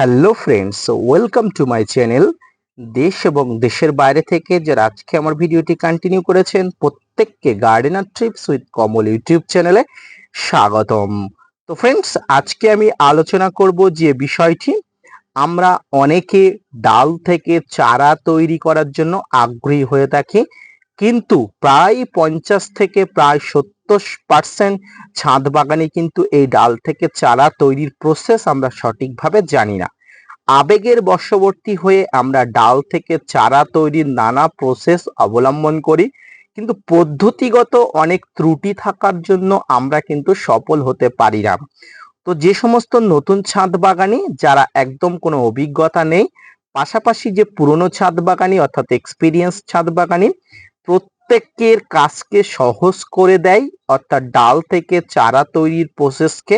Hello friends welcome to my channel দেশ এবং দেশের বাইরে থেকে যারা আজকে আমার ভিডিওটি কন্টিনিউ করেছেন, প্রত্যেককে gardener trips with Kamal YouTube চ্যানেলে স্বাগতম। তো ফ্রেন্ডস আজকে আমি আলোচনা করব যে বিষয়টি, আমরা অনেকে ডাল থেকে চারা তৈরি করার জন্য আগ্রহী হয়ে থাকি কিন্তু প্রায় পঞ্চাশ থেকে প্রায় সত্তর পার্সেন্ট ছাদ বাগানে কিন্তু এই ডাল থেকে চারা তৈরির প্রসেস আমরা সঠিকভাবে জানি না। আবেগের বশবর্তী হয়ে আমরা ডাল থেকে চারা তৈরির নানা প্রসেস অবলম্বন করি, কিন্তু পদ্ধতিগত অনেক ত্রুটি থাকার জন্য আমরা কিন্তু সফল হতে পারি না। তো যে সমস্ত নতুন ছাদ বাগানি যারা একদম কোনো অভিজ্ঞতা নেই, পাশাপাশি যে পুরনো ছাদ বাগানি অর্থাৎ এক্সপিরিয়েন্স ছাদ বাগানি প্রত্যেকের কাজকে সহজ করে দেয়, অর্থাৎ ডাল থেকে চারা তৈরির প্রসেসকে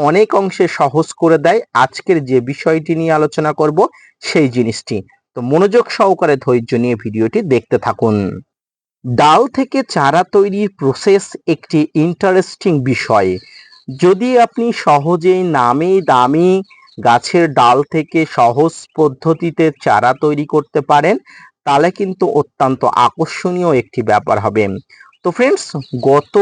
অনেক অংশে সহজ করে দেয়। আজকের যে বিষয়টি নিয়ে আলোচনা করব, সেই জিনিসটি। তো মনোযোগ সহকারে ধৈর্য নিয়ে ভিডিওটি দেখতে থাকুন। ডাল থেকে চারা তৈরির প্রসেস একটি ইন্টারেস্টিং বিষয়। যদি আপনি সহজেই নামি দামি গাছের ডাল থেকে সহজ পদ্ধতিতে চারা তৈরি করতে পারেন তাহলে কিন্তু অত্যন্ত আকর্ষণীয় একটি ব্যাপার হবে। তো ফ্রেন্ডস গত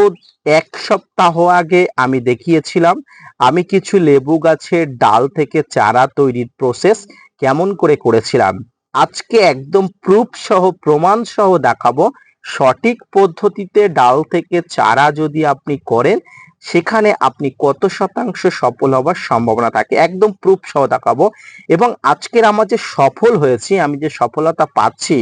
এক সপ্তাহ আগে আমি দেখিয়েছিলাম, আমি কিছু লেবু গাছের ডাল থেকে চারা তৈরির প্রসেস কেমন করে করেছিলাম। আজকে একদম প্রুফ সহ, প্রমাণ সহ দেখাবো। সঠিক পদ্ধতিতে ডাল থেকে চারা যদি আপনি করেন সেখানে আপনি কত শতাংশ সফল হবার সম্ভাবনা থাকে একদম প্রুফ সহ দেখাবো। এবং আজকের আমার যে সফল হয়েছি, আমি যে সফলতা পাচ্ছি,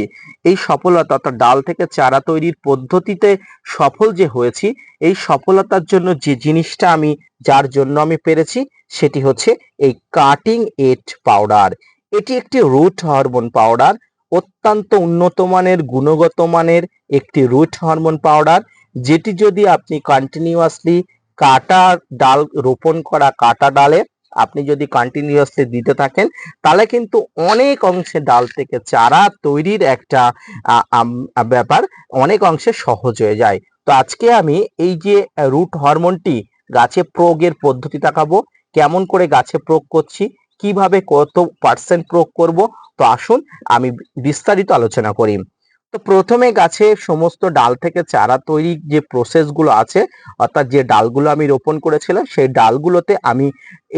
এই সফলতা অর্থাৎ ডাল থেকে চারা তৈরির পদ্ধতিতে সফল যে হয়েছি, এই সফলতার জন্য যে জিনিসটা আমি, যার জন্য আমি পেরেছি, সেটি হচ্ছে এই কাটিং এট পাউডার এটি একটি রুট হরমোন পাউডার অত্যন্ত উন্নত মানের, গুণগত মানের একটি রুট হরমোন পাউডার যেটি যদি আপনি কন্টিনিউয়াসলি কাটা ডাল, রোপণ করা কাটা ডালে আপনি যদি কন্টিনিউয়াসলি দিতে থাকেন, তাহলে কিন্তু অনেক অংশে ডাল থেকে চারা তৈরির একটা ব্যাপার অনেক অংশে সহজ হয়ে যায়। তো আজকে আমি এই যে রুট হরমোনটি গাছে প্রয়োগের পদ্ধতি দেখাবো, কেমন করে গাছে প্রয়োগ করছি, কীভাবে কত পার্সেন্ট প্রয়োগ করব, তো আসুন আমি বিস্তারিত আলোচনা করি। তো প্রথমে গাছে সমস্ত ডাল থেকে চারা তৈরি যে প্রসেসগুলো আছে, অর্থাৎ যে ডালগুলো আমি রোপণ করেছিলাম, সেই ডালগুলোতে আমি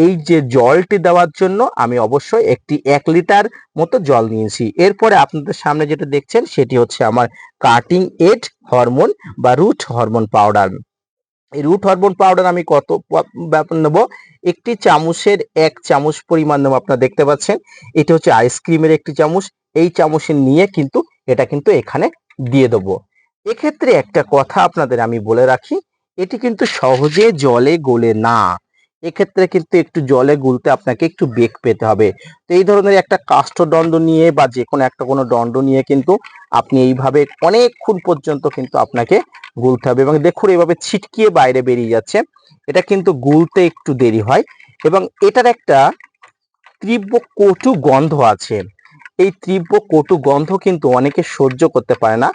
এই যে জলটি দেওয়ার জন্য আমি অবশ্যই একটি এক লিটার মতো জল নিয়েছি। এরপরে আপনাদের সামনে যেটা দেখছেন, সেটি হচ্ছে আমার কাটিং এড হরমোন বা রুট হরমোন পাউডার এই রুট হরমোন পাউডার আমি কত নেব? একটি চামচের এক চামচ পরিমাণ নেব, আপনারা দেখতে পাচ্ছেন। এটা হচ্ছে আইসক্রিমের একটি চামচ। এই চামচের নিয়ে কিন্তু এটা কিন্তু এখানে দিয়ে দেবো। এক্ষেত্রে একটা কথা আপনাদের আমি বলে রাখি, এটি কিন্তু সহজে জলে গলে না। এক্ষেত্রে কিন্তু একটু জলে গুলতে আপনাকে একটু বেগ পেতে হবে। তো এই ধরনের একটা কাষ্ঠদণ্ড নিয়ে বা যে কোনো একটা কোনো দণ্ড নিয়ে কিন্তু আপনি এইভাবে অনেকক্ষণ পর্যন্ত কিন্তু আপনাকে গুলতে হবে এবং দেখুন এইভাবে ছিটকিয়ে বাইরে বেরিয়ে যাচ্ছে। এটা কিন্তু গুলতে একটু দেরি হয় এবং এটার একটা তীব্র কটু গন্ধ আছে। এই তীব্র কটু গন্ধ কিন্তু অনেকে সহ্য করতে পারে না।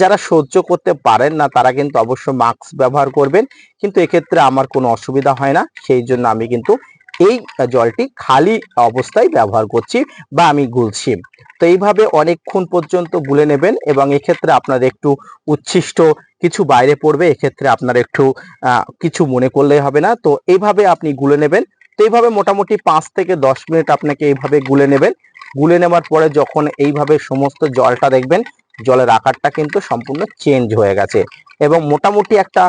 যারা সহ্য করতে পারেন না, তারা কিন্তু অবশ্য মাস্ক ব্যবহার করবেন। কিন্তু এক্ষেত্রে আমার কোনো অসুবিধা হয় না। সেই জন্য আমি কিন্তু এই জলটি খালি অবস্থায় ব্যবহার করছি বা আমি গুলছি। তো এইভাবে অনেকক্ষণ পর্যন্ত গুলে নেবেন এবং এক্ষেত্রে আপনার একটু উচ্ছিষ্ট কিছু বাইরে পড়বে। এক্ষেত্রে আপনার একটু কিছু মনে করলে হবে না। তো এইভাবে আপনি গুলে নেবেন। তো এইভাবে মোটামুটি পাঁচ থেকে দশ মিনিট আপনাকে এইভাবে গুলে নেবেন। গুলে নেওয়ার পরে যখন এইভাবে সমস্ত জলটা দেখবেন, জলের আকারটা কিন্তু সম্পূর্ণ চেঞ্জ হয়ে গেছে। এবং মোটামুটি একটা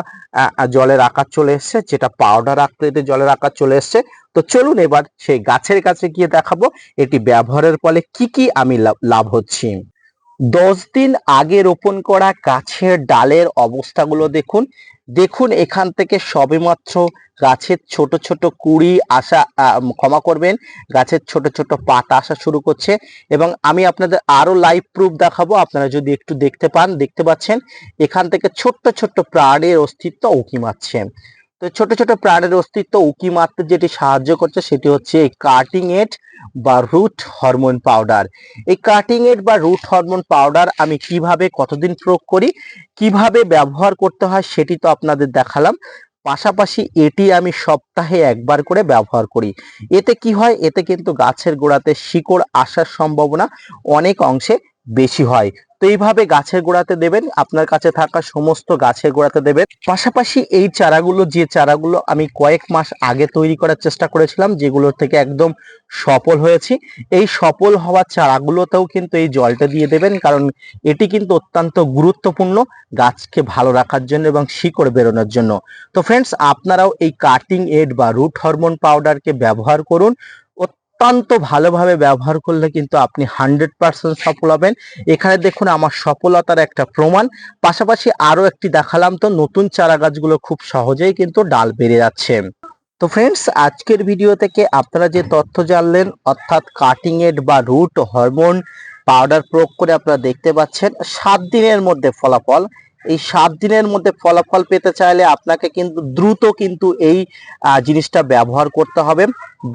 জলের আকার চলে এসছে, যেটা পাউডার আকৃতিতে জলের আকার চলে এসছে। তো চলুন এবার সেই গাছের কাছে গিয়ে দেখাবো, এটি ব্যবহারের ফলে কি কি আমি লাভ হচ্ছি। দশ দিন আগে রোপণ করা গাছের ডালের অবস্থাগুলো দেখুন। দেখুন এখান থেকে সবেমাত্র গাছের ছোট ছোট কুড়ি আসা ক্ষমা করবেন। গাছের ছোট ছোট পাতা আসা শুরু করছে এবং আমি আপনাদের আরও লাইভ প্রুফ দেখাবো। আপনারা যদি একটু দেখতে পান, দেখতে পাচ্ছেন, এখান থেকে ছোট্ট ছোট্ট প্রাণের অস্তিত্ব উকি মারছে। তো ছোট ছোট প্রাণের অস্তিত্ব উকি মারতে যেটি সাহায্য করছে সেটি হচ্ছে এই কাটিং এড বা রুট হরমোন পাউডার এই কাটিং এড বা রুট হরমোন পাউডার আমি কীভাবে, কতদিন প্রয়োগ করি, কীভাবে ব্যবহার করতে হয় সেটি তো আপনাদের দেখালাম। পাশাপাশি এটি আমি সপ্তাহে একবার করে ব্যবহার করি। এতে কি হয়, এতে কিন্তু গাছের গোড়াতে শিকড় আসার সম্ভাবনা অনেক অংশে বেশি হয়। এইভাবে গাছের গোড়াতে দেবেন, আপনার কাছে থাকা সমস্ত গাছের গোড়াতে দেবেন। পাশাপাশি এই চারাগুলো, যে চারাগুলো আমি কয়েক মাস আগে তৈরি করার চেষ্টা করেছিলাম যেগুলোর থেকে একদম সফল হয়েছি, এই সফল হওয়া চারাগুলোতেও কিন্তু এই জলটা দিয়ে দেবেন, কারণ এটি কিন্তু অত্যন্ত গুরুত্বপূর্ণ গাছকে ভালো রাখার জন্য এবং শিকড় বেরোনোর জন্য। তো ফ্রেন্ডস আপনারাও এই কাটিং এড বা রুট হরমোন পাউডারকে ব্যবহার করুন। অত্যন্ত ভালোভাবে ব্যবহার করলে কিন্তু আপনি হান্ড্রেড পার্সেন্ট সফল হবেন। এখানে দেখুন আমার সফলতার একটা প্রমাণ। পাশাপাশি আরও একটি দেখালাম তো, নতুন চারা গাছগুলো খুব সহজেই কিন্তু ডাল বেড়ে যাচ্ছে। তো ফ্রেন্ডস আজকের ভিডিও থেকে আপনারা যে তথ্য জানলেন, অর্থাৎ কাটিং এড বা রুট হরমোন পাউডার প্রয়োগ করে আপনারা দেখতে পাচ্ছেন, সাত দিনের মধ্যে ফলাফল। এই সাত দিনের মধ্যে ফলাফল পেতে চাইলে আপনাকে কিন্তু দ্রুত কিন্তু এই জিনিসটা ব্যবহার করতে হবে।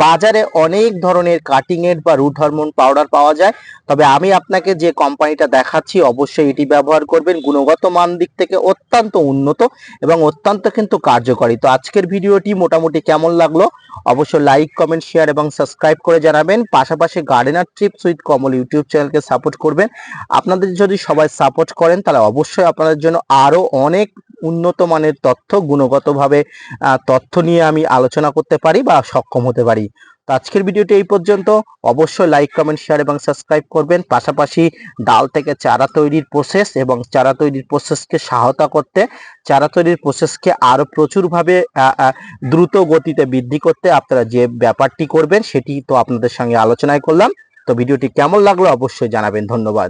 বাজারে অনেক ধরনের কাটিং এড বা রুট হরমোন পাউডার পাওয়া যায়। তবে আমি আপনাকে যে কোম্পানিটা দেখাচ্ছি, অবশ্যই এটি ব্যবহার করবেন। গুণগত মান দিক থেকে অত্যন্ত উন্নত এবং অত্যন্ত কিন্তু কার্যকরী। তো আজকের ভিডিওটি মোটামুটি কেমন লাগল? অবশ্যই লাইক কমেন্ট শেয়ার এবং সাবস্ক্রাইব করে জানাবেন। পাশাপাশি gardener trips with Kamal YouTube চ্যানেলকে সাপোর্ট করবেন। আপনাদের যদি সবাই সাপোর্ট করেন, তাহলে অবশ্যই আপনাদের জন্য আরও অনেক উন্নত মানের তথ্য, গুণগতভাবে তথ্য নিয়ে আমি আলোচনা করতে পারি বা সক্ষম হতে পারি। তো আজকের ভিডিওটি এই পর্যন্ত। অবশ্যই লাইক কমেন্ট শেয়ার এবং সাবস্ক্রাইব করবেন। পাশাপাশি ডাল থেকে চারা তৈরির প্রসেস এবং চারা তৈরির প্রসেসকে সহায়তা করতে, চারা তৈরির প্রসেসকে আরও প্রচুরভাবে দ্রুত গতিতে বৃদ্ধি করতে আপনারা যে ব্যাপারটি করবেন সেটি তো আপনাদের সঙ্গে আলোচনায় করলাম। তো ভিডিওটি কেমন লাগল অবশ্যই জানাবেন। ধন্যবাদ।